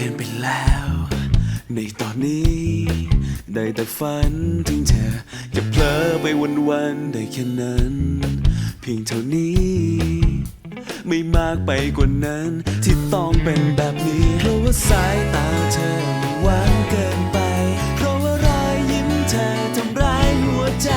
เกินไปแล้ว ในตอนนี้ ได้แต่ฝันถึงเธอแค่เพลอไปวันๆได้แค่นั้น เพียงเท่านี้ ไม่มากไปกว่านั้น ที่ต้องเป็นแบบนี้ เพราะว่าสายตาเธอมันหวานเกินไป เพราะว่ารอยยิ้มเธอทำร้ายหัวใจ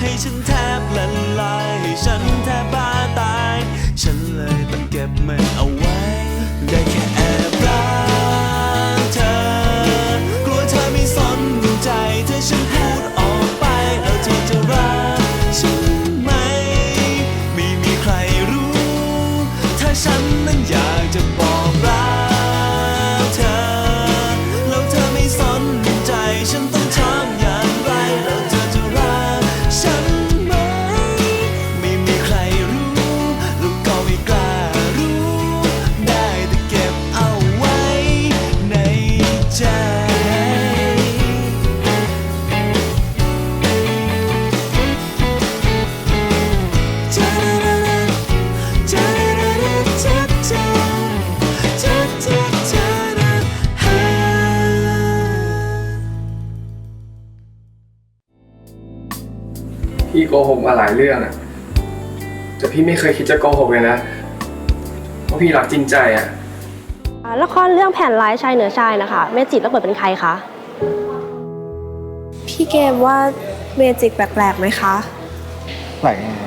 ให้ฉันแทบละลายให้ฉันแทบบ้าตาย ฉันเลยต้องเก็บมันเอา พี่โกหกมาหลายเรื่องอะแต่พี่ไม่เคยคิดจะโกหกเลยนะเพราะพี่รักจริงใจอะอ่าละครเรื่องแผ่นร้ายชายเหนือชายนะคะเมจิแล้วเปิดเป็นใครคะพี่เกมว่าเมจิกแปลกๆไหมคะ แปลกยังไง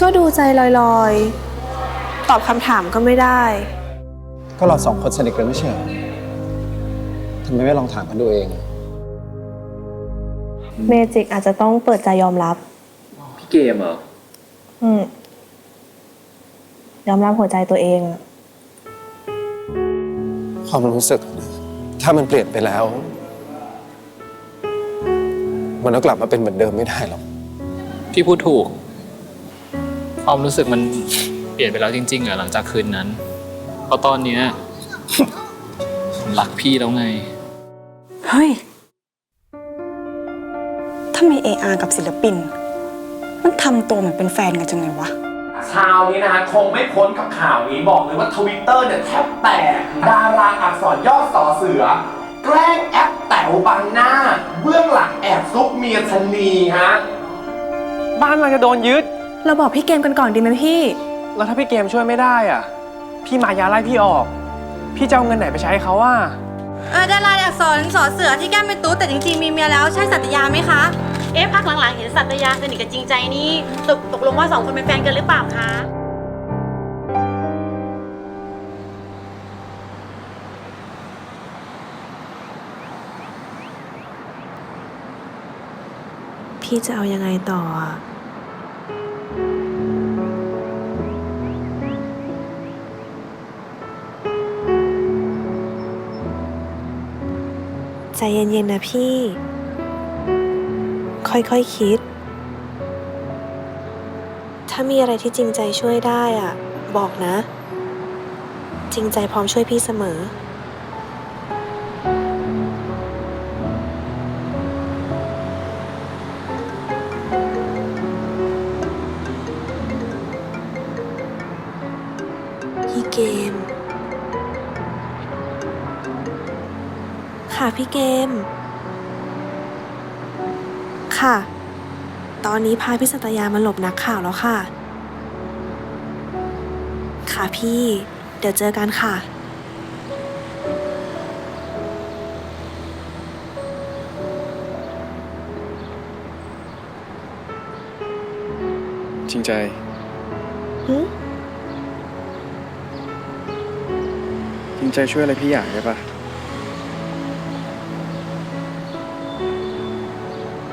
ก็ดูใจลอยๆ ตอบคำถามก็ไม่ได้ ก็เราสองคนสนิทกันไม่ใช่เหรอทำไมไม่ลองถามกันดูเอง เมจิกอาจจะต้องเปิดใจยอมรับ พี่เกมเหรอ อืม ยอมรับหัวใจตัวเองอะความรู้สึก ถ้ามันเปลี่ยนไปแล้ว มันก็กลับมาเป็นเหมือนเดิมไม่ได้หรอก พี่พูดถูก ความรู้สึกมันเปลี่ยนไปแล้วจริงๆอะหลังจากคืนนั้น เพราะตอนเนี้ย ผมรักพี่แล้วไง เฮ้ย ทำไมเออากับศิลปิน มันทำตัวเหมือนเป็นแฟนกันจังเลยวะ เช้านี้นะฮะคงไม่พ้นกับข่าวนี้บอกเลยว่าทวิตเตอร์เนี่ยแทบแตกดาราอักษรย่อสอเสือ แกล้งแอปแต๋วบังหน้า เบื้องหลังแอบซุกเมียชะนีฮะบ้านมันจะโดนยึด เราบอกพี่เกมกันก่อนดีไหมพี่ แล้วถ้าพี่เกมช่วยไม่ได้อะ พี่มายาไล่พี่ออก พี่จะเอาเงินไหนไปใช้เขาว่า เออดาราอักษรสอเสือที่แก้มเป็นตุ๊ดแต่จริงๆมีเมียแล้วใช่สัตยาไหมคะ เอ๊ะพักหลังๆเห็นสัตยาสนิทกับจริงใจนี่ตกตกลงว่าสองคนเป็นแฟนกันหรือเปล่าคะพี่จะเอายังไงต่ออะ ใจเย็นๆนะพี่ ค่อยๆคคิด ถ้ามีอะไรที่จริงใจช่วยได้อะ บอกนะ จริงใจพร้อมช่วยพี่เสมอ ค่ะพี่เกม ค่ะ ตอนนี้พาพี่สัตยามาหลบนักข่าวแล้วค่ะ ค่ะพี่ เดี๋ยวเจอกันค่ะ จริงใจหึจริงใจช่วยอะไรพี่อย่างได้ปะ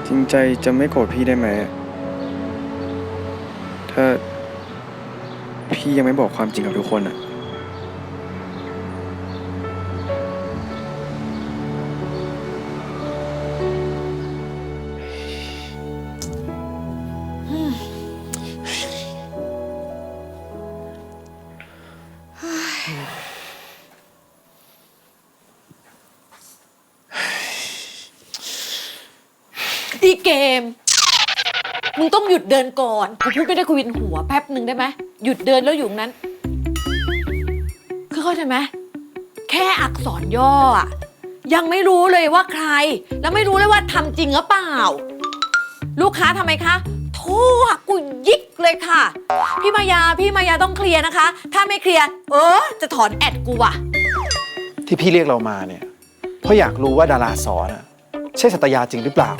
จริงใจจะไม่โกรธพี่ได้ไหม ถ้า พี่ยังไม่บอกความจริงกับทุกคนอะ อีเกม มึงต้องหยุดเดินก่อนกูพูดไม่ได้กูวินหัวแป๊บหนึ่งได้ไหมหยุดเดินแล้วอยู่ตรงนั้นคือเข้าใจไหมแค่อักษรย่ออะยังไม่รู้เลยว่าใคร แล้วไม่รู้เลยว่าทำจริงหรือเปล่า ลูกค้าทำไมคะโทรหากูยิกเลยค่ะ พี่มายาพี่มายาต้องเคลียร์นะคะ ถ้าไม่เคลียร์เออ จะถอนแอดกูว่ะ ที่พี่เรียกเรามาเนี่ย เพราะอยากรู้ว่าดาราสอนอะใช่สัตยาจริงหรือเปล่า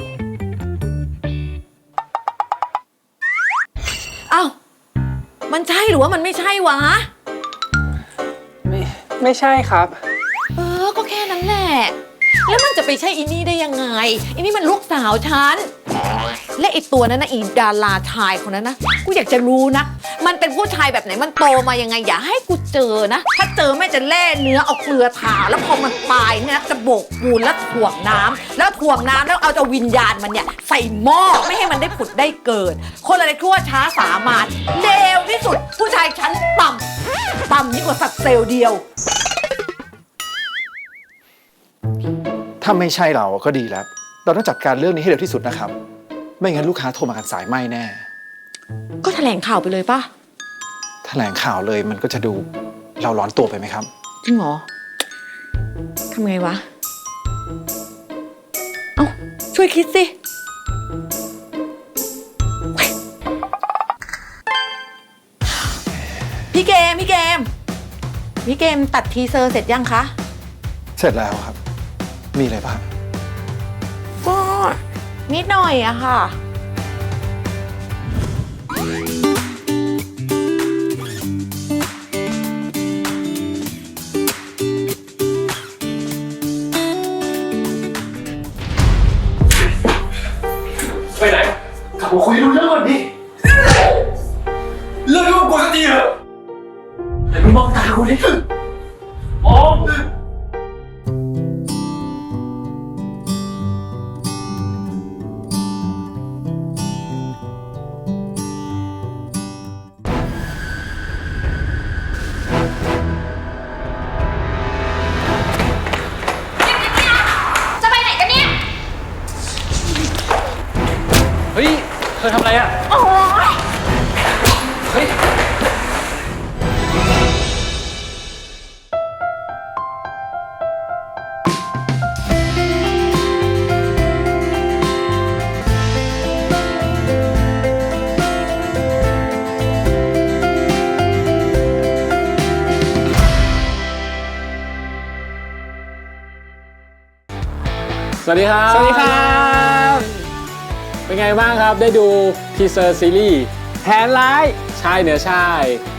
รือว่ามันไม่ใช่วะ ไม่ไม่ใช่ครับ เออ ก็แค่นั้นแหละ แล้วมันจะไปใช่อีนี่ได้ยังไงอีนี่มันลูกสาวฉัน และไอตัวนั้นนะอีดาราชายคนนั้นนะกูอยากจะรู้นะ มันเป็นผู้ชายแบบไหนมันโตมายังไง อย่าให้กูเจอนะ ถ้าเจอแม่จะแล่เนื้อเอาเกลือทาแล้วพอมันตายเนี่ยนะจะโบกปูนแล้วถ่วงน้ำแล้วถ่วงน้ำแล้วเอาจะวิญญาณมันเนี่ย ใส่หม้อไม่ให้มันได้ผุดได้เกิด คนอะไรทั่วช้าสามานเลวที่สุด ผู้ชายชั้นต่ำต่ำยิ่งกว่าสัตว์เซลล์เดียว ถ้าไม่ใช่เราก็ดีแล้ว เราต้องจัดการเรื่องนี้ให้เร็วที่สุดนะครับ ไม่งั้นลูกค้าโทรมากันสายไหมแน่ ก็แถลงข่าวไปเลยป่ะ แถลงข่าวเลยมันก็จะดูเราร้อนตัวไปไหมครับ จริงเหรอทำไงวะ เอ้า ช่วยคิดสิ พี่เกม พี่เกม พี่เกมตัดทีเซอร์เสร็จยังคะ เสร็จแล้วครับ มีอะไรบ้างก็ นิดหน่อยอะค่ะ ไปไหนกลับมาคุยรู้เรื่องก่อนดิเลิกยุ่งกับกูสักทีเถอะเดี๋ยวมึงมองตากูดิมอง สวัสดีครับ สวัสดีครับ เป็นไงบ้างครับ ได้ดูทีเซอร์ซีรีส์แผนร้ายใช่เนื้อใช่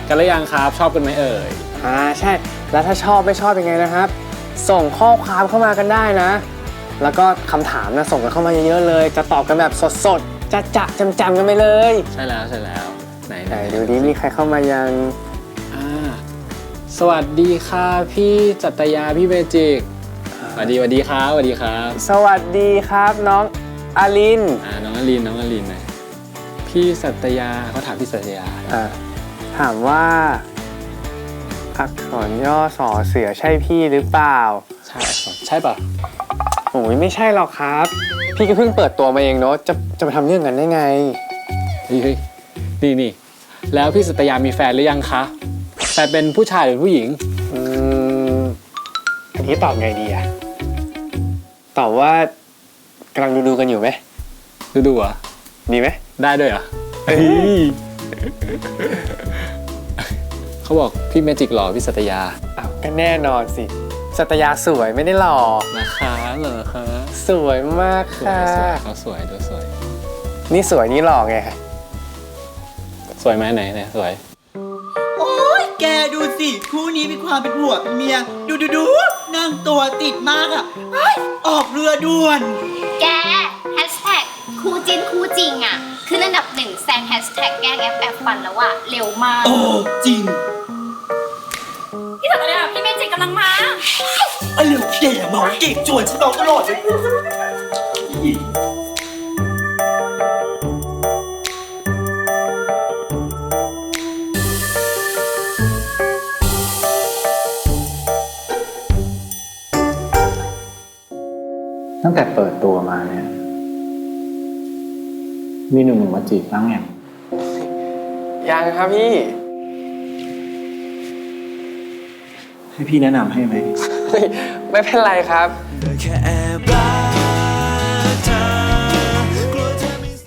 กันหรือยังครับ ชอบกันไหมเอ่ย อ่าใช่ แล้วถ้าชอบไม่ชอบยังไงนะครับ ส่งข้อความเข้ามากันได้นะ แล้วก็คำถามนะส่งกันเข้ามาเยอะๆเลย จะตอบกันแบบสดๆจะจะจำจำๆกันไปเลยใช่แล้วใช่แล้ว ไหนไหนดูดิมีใครเข้ามายัง อ่าสวัสดีค่ะพี่จัตยาพี่เบจิกส วัสดีสวัสดีครับสวัสดีครับสวัสดีครับน้องอาลินอ่าน้องอลินน้องอลินนะพี่สัตยาเขาถามพี่สัตยาอ่าถามว่า อักษรย่อสอเสือใช่พี่หรือเปล่าใช่ใช่ป่ะโอ้ยไม่ใช่หรอกครับ พี่ก็เพิ่งเปิดตัวมาเองเนาะจะจะไปทำเรื่องกันได้ไงเฮ้ยเฮ้ยนี่นี่แล้วพี่สัตยามีแฟนหรือยังคะแฟนเป็นผู้ชายหรือผู้หญิง อืมอันนี้ตอบไงดีอะ ตอบว่ากำลังดูดูๆกันอยู่ไหมดูดูเหรอะดีไหมได้ด้วยเหรอเฮ้ยเขาบอกพี่เมจิกหล่อพี่สัตยาอ้าวก็แน่นอนสิ สัตยาสวยไม่ได้หล่อนะคะเหรอคะสวยมากสวยค่ะสวยเขาสวยดูสวย นี่สวยนี่หล่อไงคะสวยไหมไหนไหนสวย โอ้ยแกดูสิ คู่นี้มีความเป็นผัวเป็นเมีย ดูดูดู นั่งตัวติดมากอะเฮ้ยออกเรือด่วน แกแฮชแท็กคู่จินคู่จริงอะ ขึ้นอันดับหนึ่งแซงแฮชแท็กแกล้งแอฟแอฟฟันแล้วอะ เร็วมากโอ้จริงพี่สัตยาพี่เมจิกกำลังมาอะเร็วแกเมาเก่งจวนฉันเมาตลอดเลย ตั้งแต่เปิดตัวมาเนี่ย มีหนุ่มๆมาจีบบ้างยังยังครับพี่ ให้พี่แนะนำให้ไหม ไม่เป็นไรครับเธอแค่แอ